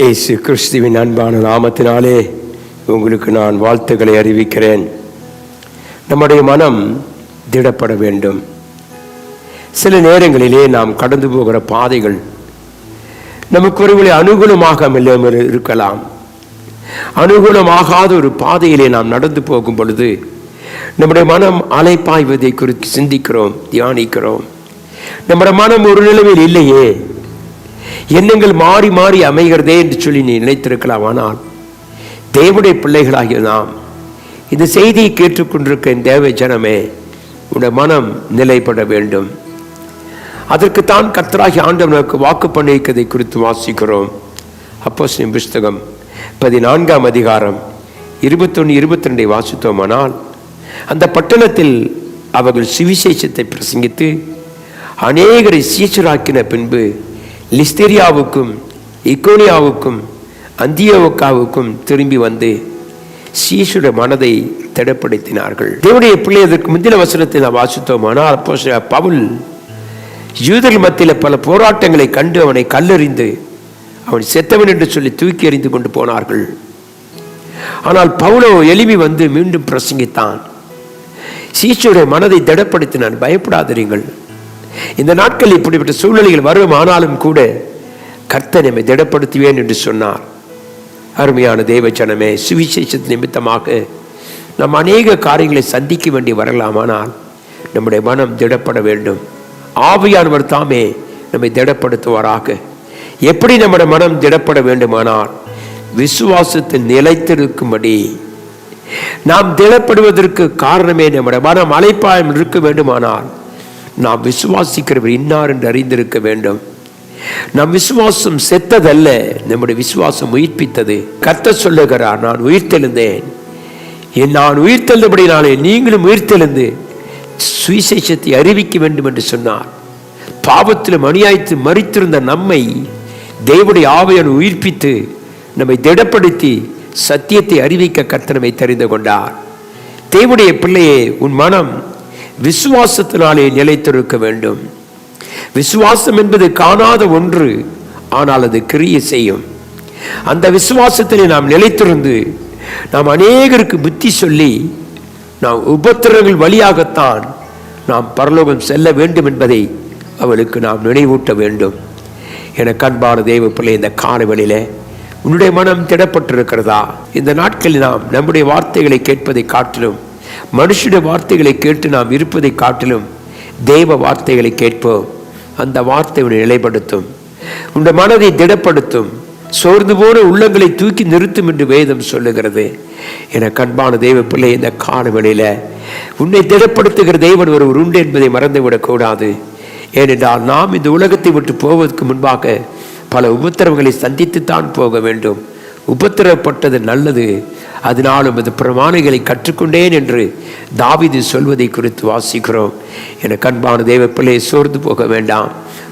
இயேசு கிறிஸ்துவின் அன்பான நாமத்தினாலே உங்களுக்கு நான் வாழ்த்துக்களை அறிவிக்கிறேன். நம்முடைய மனம் திடப்பட வேண்டும். சில நேரங்களிலே நாம் கடந்து போகிற பாதைகள் நமக்கு ஒருவரை அனுகூலமாக இருக்கலாம். அனுகூலமாகாத ஒரு பாதையிலே நாம் நடந்து போகும் பொழுது நம்முடைய மனம் அலைப்பாய்வதை குறித்து சிந்திக்கிறோம் தியானிக்கிறோம். நம்முடைய மனம் ஒரு நிலைமையில் இல்லையே. எண்ணங்கள் மாறி மாறி அமைகிறதே என்று சொல்லி நீ நினைத்திருக்கலாம். ஆனால் தேவனுடைய பிள்ளைகளாகிய நாம் இந்த செய்தியை கேட்டுக்கொண்டிருக்க தேவ ஜனமே உடைய மனம் நிலைப்பட வேண்டும். அதற்குத்தான் கர்த்தராகி ஆண்டவனுக்கு வாக்கு பண்ணியிருக்கதை குறித்து வாசிக்கிறோம். அப்போ புஸ்தகம் பதினான்காம் அதிகாரம் இருபத்தொன்று இருபத்தி ரெண்டை வாசித்தோமானால் அந்த பட்டணத்தில் அவர்கள் சுவிசேஷத்தை பிரசங்கித்து அநேகரை சீச்சராக்கின பின்பு லிஸ்தேரியாவுக்கும் இக்கோனியாவுக்கும் அந்தியோக்காவுக்கும் திரும்பி வந்து சீசுடைய மனதை திடப்படுத்தினார்கள். தேவனுடைய பிள்ளை அதற்கு முந்தின வசனத்தை நாம் வாசித்தோமானால் அப்போ பவுல் யூதர்கள் மத்தியில் பல போராட்டங்களை கண்டு அவனை கல்லெறிந்து அவன் செத்தவன் என்று சொல்லி தூக்கி எறிந்து கொண்டு போனார்கள். ஆனால் பவுலோ எளிமை வந்து மீண்டும் பிரசங்கித்தான். சீசுடைய மனதை திடப்படுத்தினான். பயப்படாதீர்கள் இந்த நாட்கள் இப்படிப்பட்ட சூழ்நிலைகள் வரும் ஆனாலும் கூட கர்த்தர் நம்மை திடப்படுத்துவேன் என்று சொன்னார். அருமையான தேவச்சனமே சுவிசேஷத்து நிமித்தமாக நாம் அநேக காரியங்களை சந்திக்க வேண்டி வரலாமானால் நம்முடைய மனம் திடப்பட வேண்டும். ஆவியானவர் தாமே நம்மை திடப்படுத்துவாராக. எப்படி நம்முடைய மனம் திடப்பட வேண்டுமானால் விசுவாசத்தில் நிலைத்திருக்கும்படி. நாம் திடப்படுவதற்கு காரணமே நம்முடைய மனம் அலைப்பாயம் இருக்க வேண்டுமானால் நாம் விசுவாசிக்கிறவர் இன்னார் என்று அறிந்திருக்க வேண்டும். நம் விசுவாசம் செத்ததல்ல நம்முடைய விசுவாசம் உயிர்ப்பித்தது. கத்த சொல்லுகிறார் நான் உயிர்த்தெழுந்தேன். நான் உயிர்த்தெழுந்தபடினாலே நீங்களும் உயிர்த்தெழுந்து சுவிசேஷத்தை அறிவிக்க வேண்டும் என்று சொன்னார். பாவத்தில் மணியாய்த்து மறித்திருந்த நம்மை தேவடைய ஆவையன் உயிர்ப்பித்து நம்மை திடப்படுத்தி சத்தியத்தை அறிவிக்க கர்த்தனமை தெரிந்து கொண்டார். தேவடைய பிள்ளையே உன் மனம் விசுவாசத்தினாலே நிலைத்திருக்க வேண்டும். விசுவாசம் என்பது காணாத ஒன்று ஆனால் அது கிரிய செய்யும். அந்த விசுவாசத்திலே நாம் நிலைத்திருந்து நாம் அநேகருக்கு புத்தி சொல்லி நாம் உபத்திரங்கள் வழியாகத்தான் நாம் பரலோகம் செல்ல வேண்டும் என்பதை அவளுக்கு நாம் நினைவூட்ட வேண்டும். என கண்பான தெய்வ பிள்ளை இந்த காலவெளியில உன்னுடைய மனம் திடப்பட்டிருக்கிறதா? இந்த நாட்களில் நாம் நம்முடைய வார்த்தைகளை கேட்பதை காட்டிலும் மனுஷனுடைய வார்த்தைகளை கேட்டு நாம் இருப்பதை காட்டிலும் தெய்வ வார்த்தைகளை கேட்போம். அந்த வார்த்தை உன்னை நிலைப்படுத்தும். உன்னுடைய மனதை திடப்படுத்தும். சோர்ந்து போன உள்ளங்களை தூக்கி நிறுத்தும் என்று வேதம் சொல்லுகிறது. என கண்பான தெய்வ பிள்ளை இந்த காலவெளியில உன்னை திடப்படுத்துகிற தெய்வன் ஒருவர் உண்டு என்பதை மறந்துவிடக் கூடாது. ஏனென்றால் நாம் இந்த உலகத்தை விட்டு போவதற்கு முன்பாக பல உபத்திரவங்களை சந்தித்துத்தான் போக வேண்டும். உபத்திரப்பட்டது நல்லது. அதனாலும் அது பிரமாணிகளை கற்றுக்கொண்டேன் என்று தாவிது சொல்வதை குறித்து வாசிக்கிறோம். என கண்பான தெய்வ பிள்ளையை சோர்ந்து போக வேண்டாம்.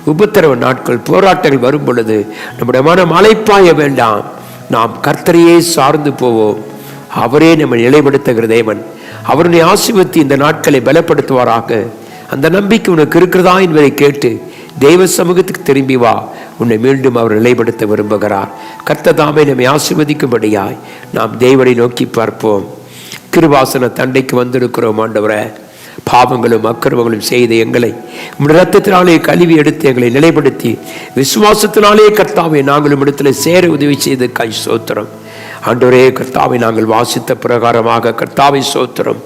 உபத்திரவ நாட்கள் போராட்டங்கள் வரும் பொழுது நம்முடைய மனம் அலைப்பாய வேண்டாம். நாம் கர்த்தரையே சார்ந்து போவோம். அவரே நம்மை நிலைப்படுத்துகிற தேவன். அவருடைய ஆசிபத்தி இந்த நாட்களை பலப்படுத்துவாராக. அந்த நம்பிக்கை உனக்கு இருக்கிறதா என்பதை கேட்டு தெய்வ சமூகத்துக்கு திரும்பி வா. உன்னை மீண்டும் அவர் நிலைப்படுத்த விரும்புகிறார். கர்த்ததாமே நம்மை ஆசிர்வதிக்கும்படியாய் நாம் தேவனை நோக்கி பார்ப்போம். கிருவாசன தண்டைக்கு வந்திருக்கிறோம் ஆண்டவரை. பாவங்களும் அக்கிரமங்களும் செய்த எங்களை ரத்தத்தினாலே கழுவி எடுத்து எங்களை நிலைப்படுத்தி விசுவாசத்தினாலே கர்த்தாவை நாங்களும் இடத்துல சேர உதவி செய்து கை சோத்திரம். அன்றுரே கர்த்தாவை நாங்கள் வாசித்த பிரகாரமாக கர்த்தாவை சோத்திரம்.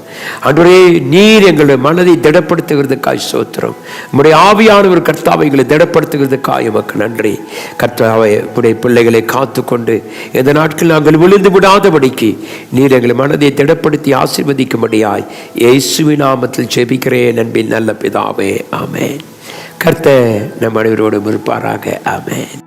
அன்றுரே நீர் எங்களுடைய மனதை திடப்படுத்துகிறதுக்காய் சோத்திரம். உம்முடைய ஆவியானவர் கர்த்தாவை எங்களை திடப்படுத்துகிறதுக்காய் எமக்கு நன்றி. கர்த்தாவை உடைய பிள்ளைகளை காத்துக்கொண்டு இந்த நாட்கள் நாங்கள் விழுந்து விடாதபடிக்கு நீர் எங்கள் மனதை திடப்படுத்தி ஆசீர்வதிக்கும்படியாய் இயேசுவி நாமத்தில் ஜெபிக்கிறேன் நண்பின் நல்ல பிதாவே. ஆமேன். கர்த்த நம் அனைவரோடும் இருப்பாராக. ஆமேன்.